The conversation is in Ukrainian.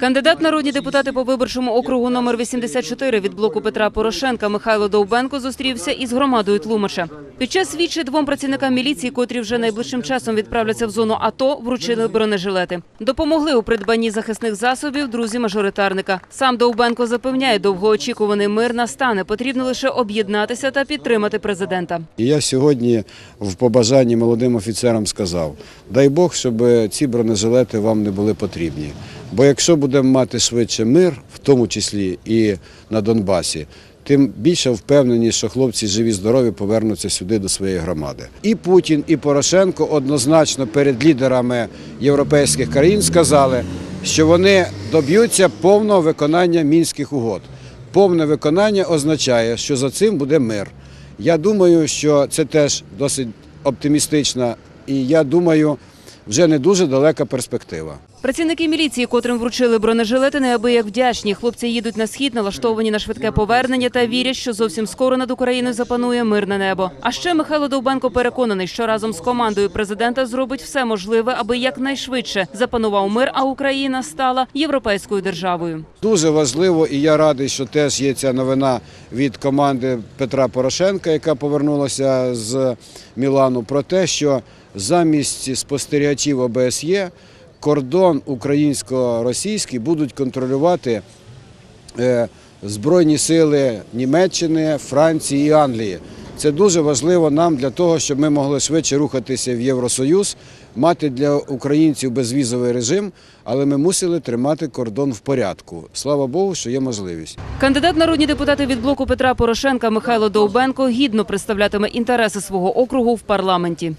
Кандидат народні депутати по виборчому округу номер 84 від блоку Петра Порошенка Михайло Довбенко зустрівся із громадою Тлумача. Під час свідчі двом працівникам міліції, котрі вже найближчим часом відправляться в зону АТО, вручили бронежилети. Допомогли у придбанні захисних засобів друзі мажоритарника. Сам Довбенко запевняє, довгоочікуваний мир настане. Потрібно лише об'єднатися та підтримати президента. Я сьогодні в побажанні молодим офіцерам сказав: дай Бог, щоб ці бронежилети вам не були потрібні. Бо якщо будемо мати швидше мир, в тому числі і на Донбасі, тим більше впевнені, що хлопці живі, здорові повернуться сюди до своєї громади. І Путін, і Порошенко однозначно перед лідерами європейських країн сказали, що вони доб'ються повного виконання мінських угод. Повне виконання означає, що за цим буде мир. Я думаю, що це теж досить оптимістична і я думаю, вже не дуже далека перспектива. Працівники міліції, котрим вручили бронежилети, неабияк вдячні. Хлопці їдуть на схід, налаштовані на швидке повернення та вірять, що зовсім скоро над Україною запанує мирне небо. А ще Михайло Довбенко переконаний, що разом з командою президента зробить все можливе, аби якнайшвидше запанував мир, а Україна стала європейською державою. Дуже важливо, і я радий, що теж є ця новина від команди Петра Порошенка, яка повернулася з Мілану, про те, що замість спостерігачів ОБСЄ кордон українсько-російський будуть контролювати е, Збройні сили Німеччини, Франції і Англії. Це дуже важливо нам для того, щоб ми могли швидше рухатися в Євросоюз, мати для українців безвізовий режим, але ми мусили тримати кордон в порядку. Слава Богу, що є можливість. Кандидат народні депутати від блоку Петра Порошенка Михайло Довбенко гідно представлятиме інтереси свого округу в парламенті.